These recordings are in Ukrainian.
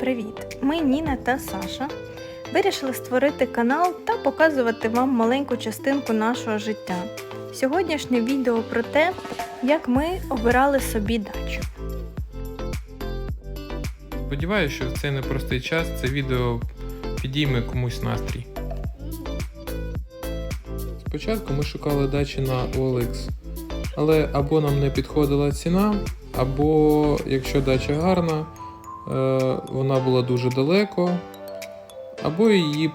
Привіт! Ми Ніна та Саша. Вирішили створити канал та показувати вам маленьку частинку нашого життя. Сьогоднішнє відео про те, як ми обирали собі дачу. Сподіваюся, що в цей непростий час це відео підійме комусь настрій. Спочатку ми шукали дачі на OLX, але або нам не підходила ціна, або якщо дача гарна, вона була дуже далеко, або її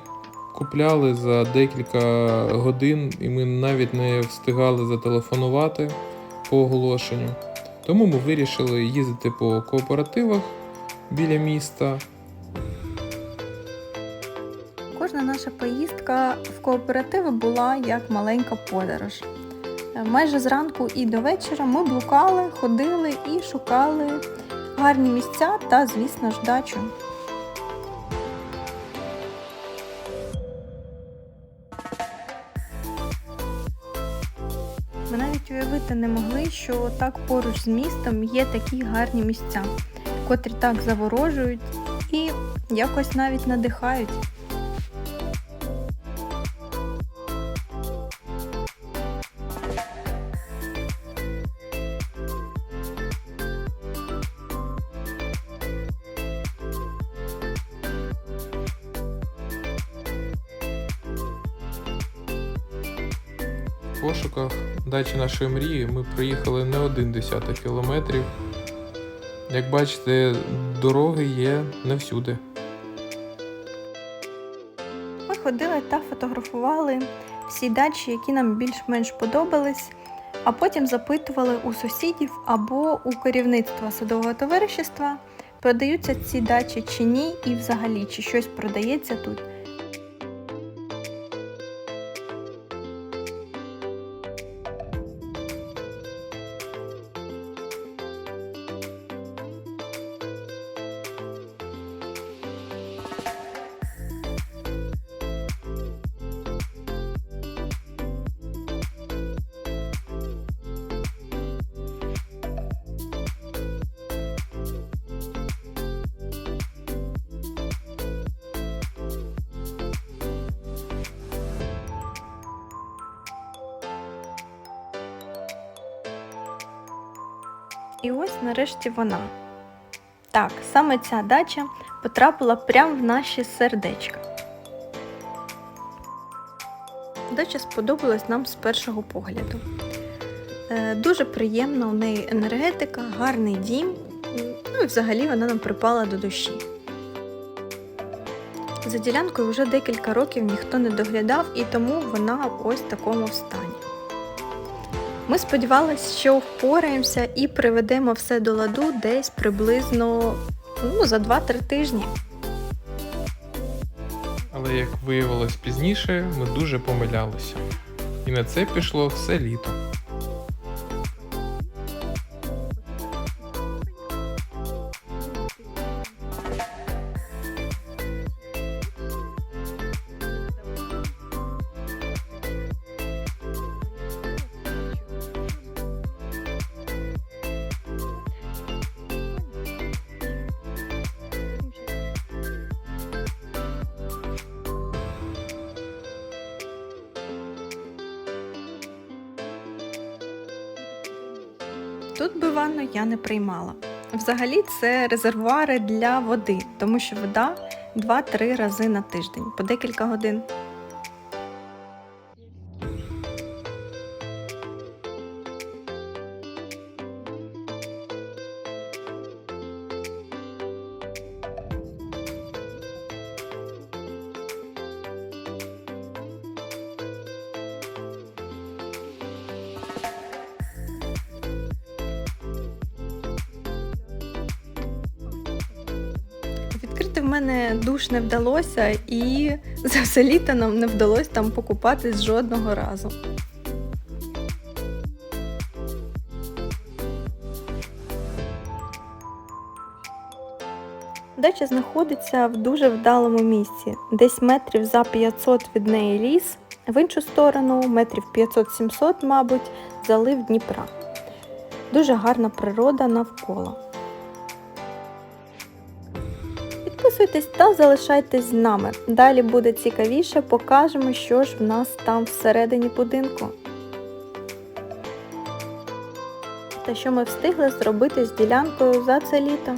купляли за декілька годин, і ми навіть не встигали зателефонувати по оголошенню. Тому ми вирішили їздити по кооперативах біля міста. Кожна наша поїздка в кооперативи була як маленька подорож. Е, Майже зранку і до вечора ми блукали, ходили і шукали гарні місця та, звісно ж, дачу. Ми навіть уявити не могли, що так поруч з містом є такі гарні місця, котрі так заворожують і якось навіть надихають. В пошуках дачі нашої мрії ми проїхали не один десяток кілометрів. Як бачите, дороги є не всюди. Ми ходили та фотографували всі дачі, які нам більш-менш подобались, а потім запитували у сусідів або у керівництва садового товаришества, продаються ці дачі чи ні, і взагалі чи щось продається тут. І ось нарешті вона. Так, саме ця дача потрапила прямо в наші сердечка. Дача сподобалась нам з першого погляду. Е, Дуже приємна у неї енергетика, гарний дім. Ну і взагалі вона нам припала до душі. За ділянкою вже декілька років ніхто не доглядав, і тому вона ось в такому стані. Ми сподівалися, що впораємося і приведемо все до ладу десь приблизно ну, за 2-3 тижні. Але як виявилось пізніше, ми дуже помилялися. І на це пішло все літо. Тут би ванну я не приймала. Взагалі це резервуари для води, тому що вода 2-3 рази на тиждень по декілька годин. Мене душ не вдалося, і за все літо нам не вдалося там покупатись жодного разу. Дача знаходиться в дуже вдалому місці, десь метрів за 500 від неї ліс, в іншу сторону, метрів 500-700, мабуть, залив Дніпра. Дуже гарна природа навколо. Підписуйтесь та залишайтесь з нами. Далі буде цікавіше, покажемо, що ж в нас там всередині будинку. Та що ми встигли зробити з ділянкою за це літо.